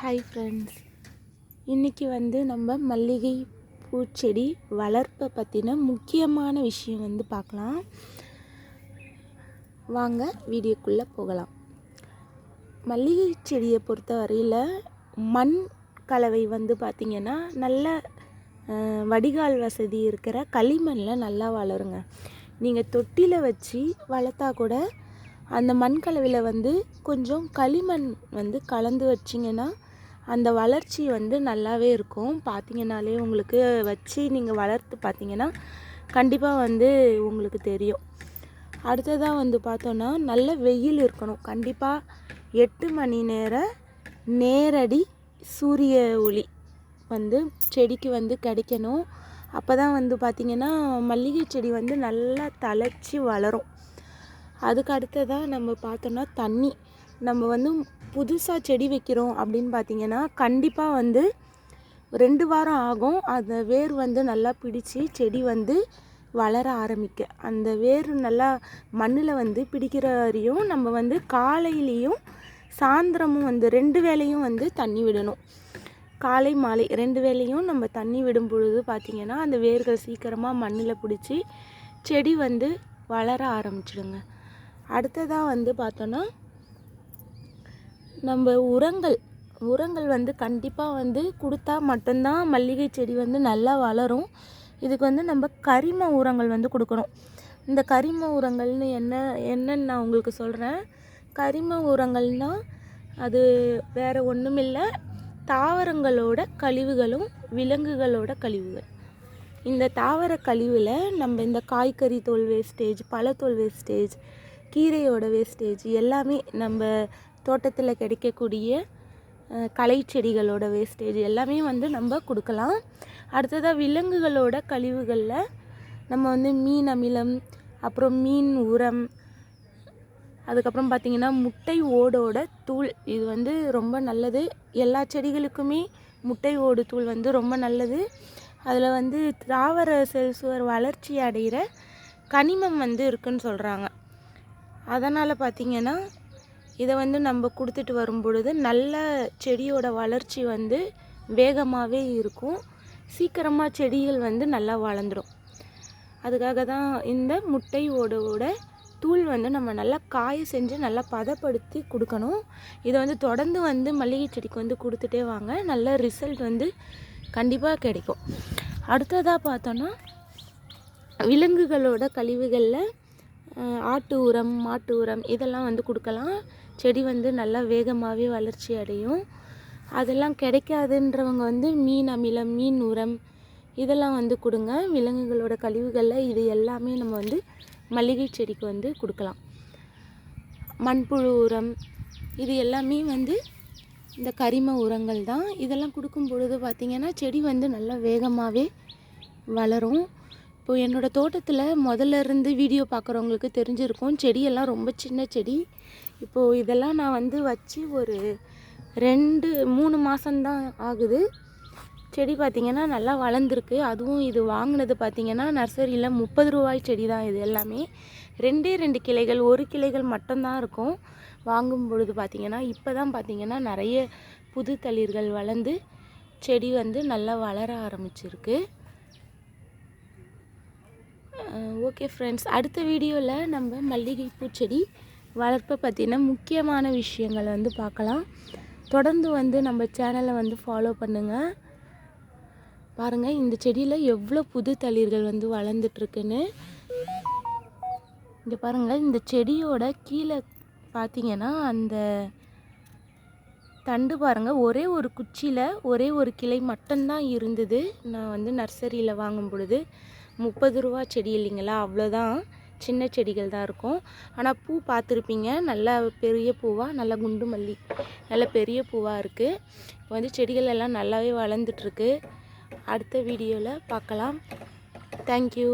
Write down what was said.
Hi friends இன்றைக்கி வந்து நம்ம மல்லிகை பூச்செடி வளர்ப்பை பற்றின முக்கியமான விஷயம் வந்து பார்க்கலாம். வாங்க வீடியோக்குள்ளே போகலாம். மல்லிகை செடியை பொறுத்த வரையில் மண் கலவை வந்து பார்த்திங்கன்னா நல்ல வடிகால் வசதி இருக்கிற களிமண்ணில் நல்லா வளருங்க. நீங்கள் தொட்டியில் வச்சு வளர்த்தா கூட அந்த மண் கலவையில் வந்து கொஞ்சம் களிமண் வந்து கலந்து வச்சிங்கன்னா அந்த வளர்ச்சி வந்து நல்லாவே இருக்கும். பார்த்தீங்கனாலே உங்களுக்கு வச்சு நீங்கள் வளர்த்து பார்த்தீங்கன்னா கண்டிப்பாக வந்து உங்களுக்கு தெரியும். அடுத்ததாக வந்து பார்த்தோன்னா நல்ல வெயில் இருக்கணும். கண்டிப்பாக எட்டு மணி நேர நேரடி சூரிய ஒளி வந்து செடிக்கு வந்து கிடைக்கணும். அப்போ தான் வந்து பார்த்திங்கன்னா மல்லிகை செடி வந்து நல்லா தழைச்சி வளரும். அதுக்கு அடுத்ததாக நம்ம பார்த்தோன்னா தண்ணி. நம்ம வந்து புதுசாக செடி வைக்கிறோம் அப்படின்னு பார்த்தீங்கன்னா கண்டிப்பாக வந்து ரெண்டு வாரம் ஆகும். அந்த வேர் வந்து நல்லா பிடிச்சி செடி வந்து வளர ஆரம்பிக்க. அந்த வேர் நல்லா மண்ணில் வந்து பிடிக்கிற வரையும் நம்ம வந்து காலையிலையும் சாயந்தரமும் வந்து ரெண்டு வேளையும் வந்து தண்ணி விடணும். காலை மாலை ரெண்டு வேளையும் நம்ம தண்ணி விடும் பொழுது பார்த்திங்கன்னா அந்த வேர்கள் சீக்கிரமாக மண்ணில் பிடிச்சி செடி வந்து வளர ஆரம்பிச்சிடுங்க. அடுத்ததாக வந்து பார்த்தோன்னா நம்ம உரங்கள் உரங்கள் வந்து கண்டிப்பாக வந்து கொடுத்தா மட்டும்தான் மல்லிகை செடி வந்து நல்லா வளரும். இதுக்கு வந்து நம்ம கரிம உரங்கள் வந்து கொடுக்கணும். இந்த கரிம உரங்கள்னு என்ன என்னன்னு நான் உங்களுக்கு சொல்கிறேன் கரிம உரங்கள்னால் அது வேறு ஒன்றும் இல்லை தாவரங்களோட கழிவுகளும் விலங்குகளோட கழிவுகள். இந்த தாவர கழிவில் நம்ம இந்த காய்கறி தோல் வேஸ்டேஜ் பழத்தோல் வேஸ்டேஜ் கீரையோட வேஸ்டேஜ் எல்லாமே நம்ம தோட்டத்தில் கிடைக்கக்கூடிய களை செடிகளோட வேஸ்டேஜ் எல்லாமே வந்து நம்ம கொடுக்கலாம். அடுத்ததாக விலங்குகளோட கழிவுகளில் நம்ம வந்து மீன் அமிலம் அப்புறம் மீன் உரம் அதுக்கப்புறம் பார்த்திங்கன்னா முட்டை ஓடோட தூள் இது வந்து ரொம்ப நல்லது. எல்லா செடிகளுக்குமே முட்டை ஓடு தூள் வந்து ரொம்ப நல்லது. அதில் வந்து தாவர செல்சுவர் வளர்ச்சி அடைகிற கனிமம் வந்து இருக்குன்னு சொல்கிறாங்க அதனால் பார்த்திங்கன்னா இதை வந்து நம்ம கொடுத்துட்டு வரும் பொழுது நல்ல செடியோட வளர்ச்சி வந்து வேகமாகவே இருக்கும். சீக்கிரமாக செடிகள் வந்து நல்லா வளர்ந்துடும் அதுக்காக தான் இந்த முட்டை ஓடோட தூள் வந்து நம்ம நல்லா காய செஞ்சு நல்லா பதப்படுத்தி கொடுக்கணும். இதை வந்து தொடர்ந்து வந்து மல்லிகை செடிக்கு வந்து கொடுத்துட்டே வாங்க. நல்ல ரிசல்ட் வந்து கண்டிப்பாக கிடைக்கும். அடுத்ததாக பார்த்தோன்னா விலங்குகளோட கழிவுகளில் ஆட்டு உரம் மாட்டு உரம் இதெல்லாம் வந்து கொடுக்கலாம். செடி வந்து நல்லா வேகமாகவே வளர்ச்சி அடையும். அதெல்லாம் கிடைக்காதுன்றவங்க வந்து மீன் அமிலம் மீன் உரம் இதெல்லாம் வந்து கொடுங்க. விலங்குகளோட கழிவுகளில் இது எல்லாமே நம்ம வந்து மல்லிகை செடிக்கு வந்து கொடுக்கலாம். மண்புழு உரம் இது எல்லாமே வந்து இந்த கரிம உரங்கள் தான். இதெல்லாம் கொடுக்கும் பொழுது பார்த்திங்கன்னா செடி வந்து நல்லா வேகமாகவே வளரும். இப்போ என்னோடய தோட்டத்தில் முதல்ல இருந்து வீடியோ பார்க்குறவங்களுக்கு தெரிஞ்சிருக்கும் செடியெல்லாம் ரொம்ப சின்ன செடி. இப்போது இதெல்லாம் நான் வந்து வச்சு ஒரு ரெண்டு மூணு மாதம்தான் ஆகுது. செடி பார்த்திங்கன்னா நல்லா வளர்ந்துருக்கு. அதுவும் இது வாங்கினது பார்த்திங்கன்னா நர்சரியில் முப்பது ரூபாய் செடி தான் இது எல்லாமே. ரெண்டே ரெண்டு கிளைகள் ஒரு கிளைகள் மட்டும்தான் இருக்கும். வாங்கும் பொழுது பார்த்திங்கன்னா இப்போ தான் பார்த்திங்கன்னா நிறைய புது தளிர்கள் வளர்ந்து செடி வந்து நல்லா வளர ஆரம்பிச்சிருக்கு. ஓகே ஃப்ரெண்ட்ஸ் அடுத்த வீடியோவில் நம்ம மல்லிகை பூச்செடி வளர்ப்பை பற்றின முக்கியமான விஷயங்களை வந்து பார்க்கலாம். தொடர்ந்து வந்து நம்ம சேனலை வந்து ஃபாலோ பண்ணுங்கள் பாருங்கள் இந்த செடியில் எவ்வளோ புது தளிர்கள் வந்து வளர்ந்துட்டுருக்குன்னு. இங்கே பாருங்கள் இந்த செடியோட கீழே பார்த்தீங்கன்னா அந்த தண்டு பாருங்கள் ஒரே ஒரு குச்சியில் ஒரே ஒரு கிளை மட்டும்தான் இருந்தது. நான் வந்து நர்சரியில் வாங்கும் பொழுது முப்பது ரூபா செடி இல்லைங்களா அவ்வளோதான் சின்ன செடிகள் தான் இருக்கும். ஆனால் பூ பார்த்துருப்பீங்க. நல்லா பெரிய பூவாக நல்லா குண்டு மல்லி. நல்ல பெரிய பூவாக இருக்குது இப்போ வந்து செடிகள் எல்லாம் நல்லாவே வளர்ந்துட்டுருக்கு அடுத்த வீடியோவில் பார்க்கலாம். தேங்க்யூ